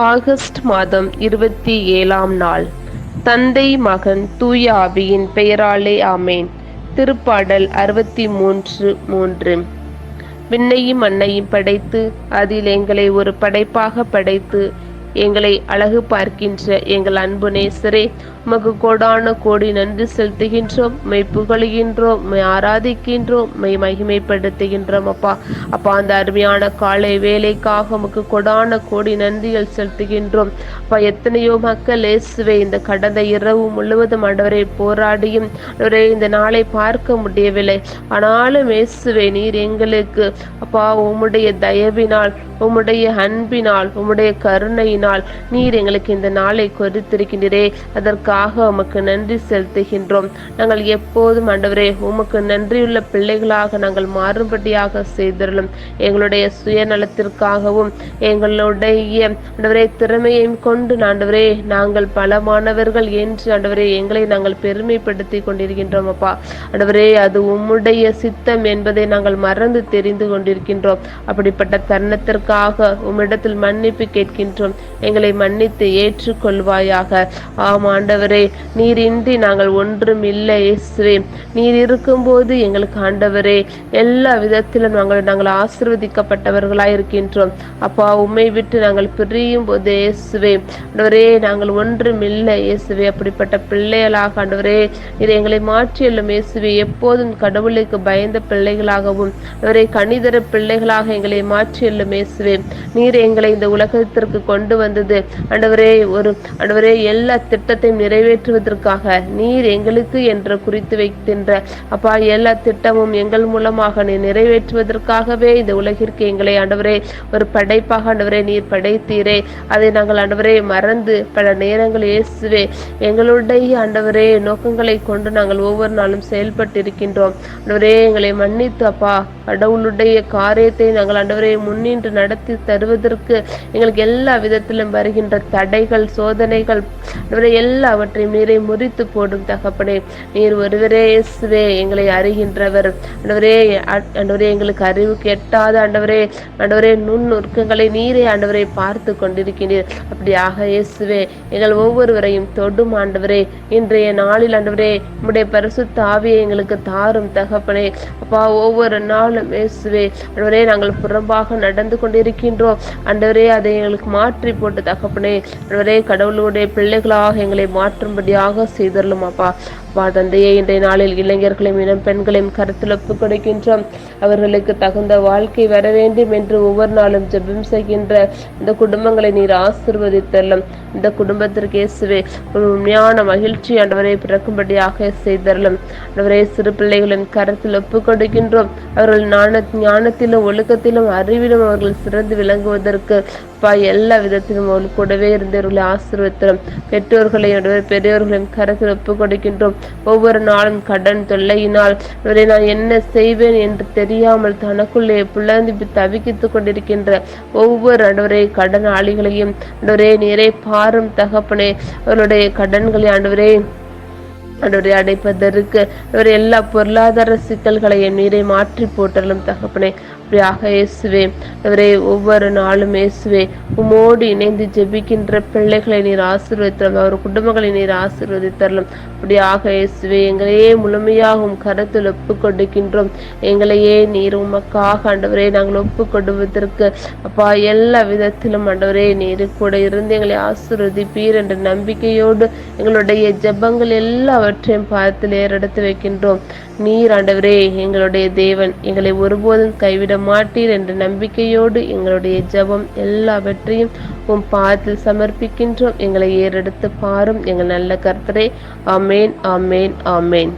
August மாதம் இருபத்தி ஏழாம் நாள். தந்தை மகன் தூய ஆவியின் பெயராலே ஆமேன். திருப்பாடல் அறுபத்தி மூன்று. மூன்று விண்ணையும் மண்ணையும் படைத்து அதில் எங்களை ஒரு படைப்பாக படைத்து எங்களை அழகு பார்க்கின்ற எங்கள் அன்பு நேசரே உமக்கு கோடான கோடி நன்றி செலுத்துகின்றோம். மெய் புகழுகின்றோம் மெய் ஆராதிக்கின்றோம் மெய் மகிமைப்படுத்துகின்றோம் அப்பா. அப்பா அந்த அருமையான காலை வேலைக்காக உமக்கு கொடான கோடி நன்றிகள் செலுத்துகின்றோம். அப்பா எத்தனையோ மக்கள் இயேசுவை இந்த கடந்த இரவு முழுவதும் அண்டவரை போராடியும் இந்த நாளை பார்க்க முடியவில்லை. ஆனாலும் இயேசுவை நீர் எங்களுக்கு அப்பா உம்முடைய தயவினால் உம்முடைய அன்பினால் உம்முடைய கருணையினால் நீர் எங்களுக்கு இந்த நாளை குறித்திருக்கின்றே அதற்காக உமக்கு நன்றி செலுத்துகின்றோம். நாங்கள் எப்போதும் ஆண்டவரே உமக்கு நன்றியுள்ள பிள்ளைகளாக நாங்கள் மாறும்படியாக செய்திருளும் எங்களுடைய சுயநலத்திற்காகவும் எங்களுடைய ஆண்டவரே திறமையையும் கொண்டு ஆண்டவரே நாங்கள் பலமானவர்கள் என்று ஆண்டவரே எங்களை நாங்கள் பெருமைப்படுத்தி கொண்டிருக்கின்றோம் அப்பா. ஆண்டவரே அது உம்முடைய சித்தம் என்பதை நாங்கள் மறந்து தெரிந்து கொண்டிருக்கின்றோம். அப்படிப்பட்ட தருணத்திற்கு அதற்காக உம்மிடத்தில் மன்னிப்பு கேட்கின்றோம். எங்களை மன்னித்து ஏற்றுக்கொள்வாயாக. ஆம் ஆண்டவரே நீர் இன்றி நாங்கள் ஒன்றும் இல்லை இயேசுவே. நீர் இருக்கும்போது எங்களுக்கு ஆண்டவரே எல்லா விதத்திலும் நாங்கள் நாங்கள் ஆசிர்வதிக்கப்பட்டவர்களாய் இருக்கின்றோம். அப்பா உம்மை விட்டு நாங்கள் பிரியும் போது இயேசுவே. ஆண்டவரே நாங்கள் ஒன்றும் இல்லை இயேசுவே. அப்படிப்பட்ட பிள்ளைகளாக ஆண்டவரே இது எங்களை மாற்றியுள்ளும் இயேசுவே. எப்போதும் கடவுளுக்கு பயந்த பிள்ளைகளாகவும் அவரை கணிதர பிள்ளைகளாக எங்களை மாற்றியுள்ளும் இயேசுவே நீர் எங்களை இந்த உலகத்திற்கு கொண்டு வந்தது. ஆண்டவரே ஒரு ஆண்டவரே எல்லா திட்டத்தையும் நிறைவேற்றுவதற்காக நீர் எங்களுக்கு என்று குறித்து வைக்கின்ற அப்பா எல்லா திட்டமும் எங்கள் மூலமாக நீ நிறைவேற்றுவதற்காகவே இந்த உலகிற்கு எங்களை ஆண்டவரே ஒரு படைப்பாக ஆண்டவரே நீர் படைத்தீரே. அதை நாங்கள் ஆண்டவரே மறந்து பல நேரங்கள் இயேசுவே எங்களுடைய ஆண்டவரே நோக்கங்களை கொண்டு நாங்கள் ஒவ்வொரு நாளும் செயல்பட்டு இருக்கின்றோம் ஆண்டவரே எங்களை மன்னித்து அப்பா கடவுளுடைய காரியத்தை நாங்கள் ஆண்டவரை முன்னின்று நடத்தி தருவதற்கு எங்களுக்கு எல்லா விதத்திலும் வருகின்ற தடைகள் சோதனைகள் எல்லாவற்றையும் நீரை முறித்து போடும் தகப்பனே. நீர் ஒருவரே இயேசுவே எங்களை அறிகின்றவர். ஆண்டவரே ஆண்டவரே எங்களுக்கு அறிவு கெட்டாத ஆண்டவரே ஆண்டவரே நுண் நீரே ஆண்டவரை பார்த்து கொண்டிருக்கிறீர். அப்படியாக இயேசுவே எங்கள் ஒவ்வொருவரையும் தொடும் ஆண்டவரே. இன்றைய நாளில் ஆண்டவரே நம்முடைய பரிசுத்த ஆவியை எங்களுக்கு தாரும் தகப்பனே. அப்பா ஒவ்வொரு நாளும் இயேசுவே ஆண்டவரே நாங்கள் புறம்பாக நடந்து கொண்டு கொண்டிருக்கின்றோம். ஆண்டவரே அதை எங்களுக்கு மாற்றி போட்டு தகப்பனே ஆண்டவரே கடவுளுடைய பிள்ளைகளாக எங்களை மாற்றும்படியாக செய்தரலும் அப்பா அப்பா தந்தையே இன்றைய நாளில் இளைஞர்களையும் இனம் பெண்களையும் கருத்தில் ஒப்புக் கொடுக்கின்றோம். அவர்களுக்கு தகுந்த வாழ்க்கை வர வேண்டும் என்று ஒவ்வொரு நாளும் ஜெபம் செய்கின்ற இந்த குடும்பங்களை நீர் ஆசிர்வதித்தரலும் இந்த குடும்பத்திற்கு இயேசுவே ஒரு உண்மையான மகிழ்ச்சி ஆண்டவரை பிறக்கும்படியாக செய்தரலும். ஆண்டவரே சிறு பிள்ளைகளின் கருத்தில் ஒப்பு கொடுக்கின்றோம். அவர்கள் ஞான ஞானத்திலும் ஒழுக்கத்திலும் அறிவிலும் அவர்கள் சிறந்து விளங்குவதற்கு அப்பா எல்லா விதத்திலும் அவள் கூடவே இருந்தவர்களை ஆசீர்வத்திலும் பெற்றோர்களையும் பெரியோர்களையும் கரத்தில் ஒப்புக் கொடுக்கின்றோம் ஒவ்வொரு நாளும் கடன் தொல்லையினால் இவரை நான் என்ன செய்வேன் என்று தெரியாமல் தனக்குள்ளே புலந்து தவிக்கித்துக் கொண்டிருக்கின்ற ஒவ்வொரு அன்றுவரே கடன் ஆளிகளையும் ஆண்டவரே நீரே பாரும் தகப்பனே அவருடைய கடன்களை ஆண்டவரே ஆண்டவரை அடைப்பதற்கு அவர் எல்லா பொருளாதார சிக்கல்களையும் நீரை மாற்றி போட்டாலும் தகப்பனே. அப்படியாக இயேசுவே. அவரே ஒவ்வொரு நாளும் இயேசுவே உமோடு இணைந்து ஜெபிக்கின்ற பிள்ளைகளை நீர் ஆசீர்வதித்தரலாம் அவர் குடும்பங்களை நீர் ஆசீர்வதித்தரலாம். அப்படியாக இயேசுவே எங்களையே முழுமையாகவும் கருத்தில் ஒப்பு கொடுக்கின்றோம் எங்களையே நீர் உமக்காக ஆண்டவரே நாங்கள் ஒப்பு கொடுவதற்கு அப்பா எல்லா விதத்திலும் ஆண்டவரே நீர் கூட இருந்து எங்களை ஆசீர்வதிப்பீர் என்ற நம்பிக்கையோடு எங்களுடைய ஜெபங்கள் எல்லாவற்றையும் பார்த்து ஏறெடுத்து வைக்கின்றோம். நீர் ஆண்டவரே எங்களுடைய தேவன் எங்களை ஒருபோதும் கைவிட மாட்டீர் என்ற நம்பிக்கையோடு எங்களுடைய ஜெபம் எல்லாவற்றையும் உம் பாதத்தில் சமர்ப்பிக்கின்றோம். எங்களை ஏறெடுத்து பாரும் எங்கள் நல்ல கர்த்தரே. ஆமேன் ஆமேன் ஆமேன்.